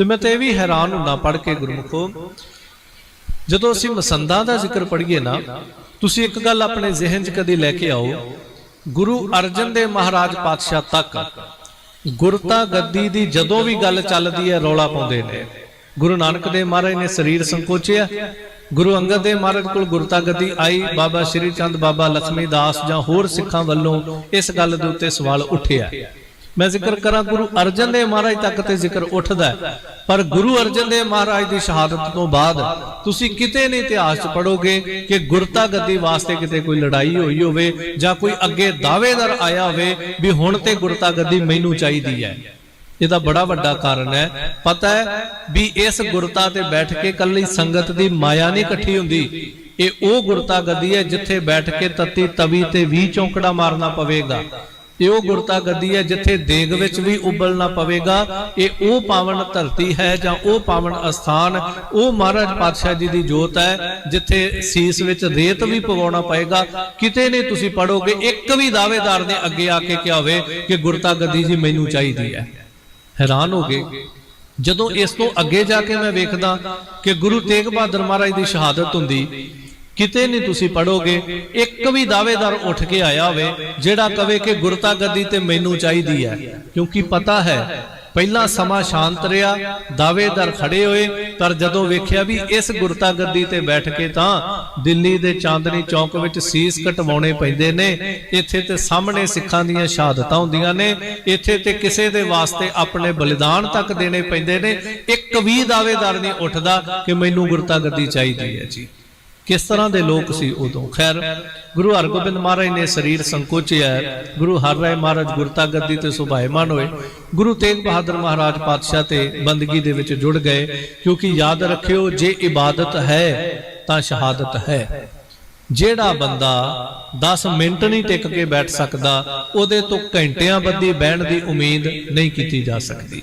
ਤੇ ਮੈਂ ਤੇ ਇਹ ਵੀ ਹੈਰਾਨ ਹੁੰਦਾ ਪੜ੍ਹ ਕੇ ਗੁਰਮੁਖੋ, ਜਦੋਂ ਅਸੀਂ ਮਸੰਦਾਂ ਦਾ ਜ਼ਿਕਰ ਪੜ੍ਹੀਏ ਨਾ, ਤੁਸੀਂ ਇੱਕ ਗੱਲ ਆਪਣੇ ਜ਼ਿਹਨ 'ਚ ਕਦੀ ਲੈ ਕੇ ਆਓ, ਗੁਰੂ ਅਰਜਨ ਦੇਵ ਮਹਾਰਾਜ ਪਾਤਸ਼ਾਹ ਤੱਕ ਗੁਰਤਾ ਗੱਦੀ ਦੀ ਜਦੋਂ ਵੀ ਗੱਲ ਚੱਲਦੀ ਹੈ, ਰੌਲਾ ਪਾਉਂਦੇ ਨੇ। ਗੁਰੂ ਨਾਨਕ ਦੇਵ ਮਹਾਰਾਜ ਨੇ ਸਰੀਰ ਸੰਕੋਚਿਆ, ਗੁਰੂ ਅੰਗਦ ਦੇਵ ਮਹਾਰਾਜ ਕੋਲ ਗੁਰਤਾ ਗੱਦੀ ਆਈ, ਬਾਬਾ ਸ਼੍ਰੀ ਚੰਦ, ਬਾਬਾ ਲక్ష్ਮੀ ਦਾਸ ਜਾਂ ਹੋਰ ਸਿੱਖਾਂ ਵੱਲੋਂ ਇਸ ਗੱਲ ਦੇ ਉੱਤੇ ਸਵਾਲ ਉੱਠਿਆ। ਮੈਂ ਜ਼ਿਕਰ ਕਰਾਂ, ਗੁਰੂ ਅਰਜਨ ਦੇਵ ਮਹਾਰਾਜ ਤੱਕ ਤੇ ਜ਼ਿਕਰ ਉੱਠਦਾ ਪਰ ਗੁਰੂ ਅਰਜਨ ਦੇਵ ਮਹਾਰਾਜ ਦੀ ਸ਼ਹਾਦਤ ਤੋਂ ਬਾਅਦ ਤੁਸੀਂ ਕਿਤੇ ਨਹੀਂ ਇਤਿਹਾਸ 'ਚ ਪੜੋਗੇ ਕਿ ਗੁਰਤਾ ਗੱਦੀ ਵਾਸਤੇ ਕਿਤੇ ਕੋਈ ਲੜਾਈ ਹੋਈ ਹੋਵੇ ਜਾਂ ਕੋਈ ਅੱਗੇ ਦਾਅਵੇਦਾਰ ਆਇਆ ਹੋਵੇ ਵੀ ਹੁਣ ਤੇ ਗੁਰਤਾ ਗੱਦੀ ਮੈਨੂੰ ਚਾਹੀਦੀ ਹੈ। ਇਹਦਾ ਬੜਾ ਵੱਡਾ ਕਾਰਨ ਹੈ। ਪਤਾ ਹੈ ਵੀ ਇਸ ਗੁਰਤਾ ਤੇ ਬੈਠ ਕੇ ਕੱਲੀ ਸੰਗਤ ਦੀ ਮਾਇਆ ਨਹੀਂ ਇਕੱਠੀ ਹੁੰਦੀ। ਇਹ ਉਹ ਗੁਰਤਾ ਗੱਦੀ ਹੈ ਜਿੱਥੇ ਬੈਠ ਕੇ ਤਤੀ ਤਵੀ ਤੇ ਵੀ ਚੌਂਕੜਾ ਮਾਰਨਾ ਪਵੇਗਾ। ਇਹ ਉਹ ਗੁਰਤਾ ਗੱਦੀ ਹੈ? ਜਿੱਥੇ ਦੇਗ ਵਿੱਚ ਵੀ ਉਬਲਣਾ ਪਵੇਗਾ, ਇਹ ਉਹ ਪਾਵਨ ਧਰਤੀ ਹੈ ਜਾਂ ਉਹ ਪਾਵਨ ਅਸਥਾਨ? ਉਹ ਮਹਾਰਾਜ ਪਾਤਸ਼ਾਹ ਜੀ ਦੀ ਜੋਤ ਹੈ, ਜਿੱਥੇ ਸੀਸ ਵਿੱਚ ਰੇਤ ਵੀ ਪਵਾਉਣਾ ਪਏਗਾ। ਕਿਤੇ ਨਹੀਂ ਤੁਸੀਂ ਪੜੋਗੇ ਇੱਕ ਵੀ ਦਾਅਵੇਦਾਰ ਨੇ ਅੱਗੇ ਆ ਕੇ ਕਿਹਾ ਹੋਵੇ ਕਿ ਗੁਰਤਾ ਗੱਦੀ ਜੀ ਮੈਨੂੰ ਚਾਹੀਦੀ ਹੈ। ਹੈਰਾਨ ਹੋ ਗਏ। ਜਦੋਂ ਇਸ ਤੋਂ ਅੱਗੇ ਜਾ ਕੇ ਮੈਂ ਵੇਖਦਾ ਕਿ ਗੁਰੂ ਤੇਗ ਬਹਾਦਰ ਮਹਾਰਾਜ ਦੀ ਸ਼ਹਾਦਤ ਹੁੰਦੀ ਕਿਤੇ ਨਹੀਂ ਤੁਸੀਂ ਪੜੋਗੇ ਇੱਕ ਵੀ ਦਾਅਵੇਦਾਰ ਉੱਠ ਕੇ ਆਇਆ ਹੋਵੇ, ਜਿਹੜਾ ਕਵੇ ਕਿ ਗੁਰਤਾ ਗੱਦੀ ਤੇ ਮੈਨੂੰ ਚਾਹੀਦੀ ਹੈ। ਕਿਉਂਕਿ ਪਤਾ ਹੈ, ਪਹਿਲਾ ਸਮਾਂ ਸ਼ਾਂਤ ਰਿਹਾ, ਦਾਅਵੇਦਾਰ ਖੜੇ ਹੋਏ, ਪਰ ਜਦੋਂ ਵੇਖਿਆ ਵੀ ਇਸ ਗੁਰਤਾ ਗੱਦੀ ਤੇ ਬੈਠ ਕੇ ਤਾਂ ਦਿੱਲੀ ਦੇ ਚਾਂਦਨੀ ਚੌਕ ਵਿੱਚ ਸੀਸ ਕਟਵਾਉਣੇ ਪੈਂਦੇ ਨੇ, ਇੱਥੇ ਤੇ ਸਾਹਮਣੇ ਸਿੱਖਾਂ ਦੀਆਂ ਸ਼ਹਾਦਤਾਂ ਹੁੰਦੀਆਂ ਨੇ, ਇੱਥੇ ਤੇ ਕਿਸੇ ਦੇ ਵਾਸਤੇ ਆਪਣੇ ਬਲੀਦਾਨ ਤੱਕ ਦੇਣੇ ਪੈਂਦੇ ਨੇ, ਇੱਕ ਵੀ ਦਾਅਵੇਦਾਰ ਨਹੀਂ ਉੱਠਦਾ ਕਿ ਮੈਨੂੰ ਗੁਰਤਾ ਗੱਦੀ ਚਾਹੀਦੀ ਹੈ ਜੀ। ਕਿਸ ਤਰ੍ਹਾਂ ਦੇ ਲੋਕ ਸੀ ਉਦੋਂ? ਖੈਰ, ਗੁਰੂ ਹਰਗੋਬਿੰਦ ਮਹਾਰਾਜ ਨੇ ਸਰੀਰ ਸੰਕੋਚਿਆ ਗੁਰੂ ਹਰਿ ਮਹਾਰਾਜ ਗੁਰਤਾ ਗੱਦੀ ਤੇ ਸੁਭਾਇਮਾਨ ਹੋਏ। ਗੁਰੂ ਤੇਗ ਬਹਾਦਰ ਮਹਾਰਾਜ ਪਾਤਸ਼ਾਹ ਤੇ ਬੰਦਗੀ ਦੇ ਵਿੱਚ ਜੁੜ ਗਏ, ਕਿਉਂਕਿ ਯਾਦ ਰੱਖਿਓ, ਜੇ ਇਬਾਦਤ ਹੈ, ਤਾਂ ਸ਼ਹਾਦਤ ਹੈ। ਜਿਹੜਾ ਬੰਦਾ 10 ਮਿੰਟ ਨਹੀਂ ਟਿਕ ਕੇ ਬੈਠ ਸਕਦਾ, ਉਹਦੇ ਤੋਂ ਘੰਟਿਆਂ ਬੱਧੀ ਬਹਿਣ ਦੀ ਉਮੀਦ ਨਹੀਂ ਕੀਤੀ ਜਾ ਸਕਦੀ।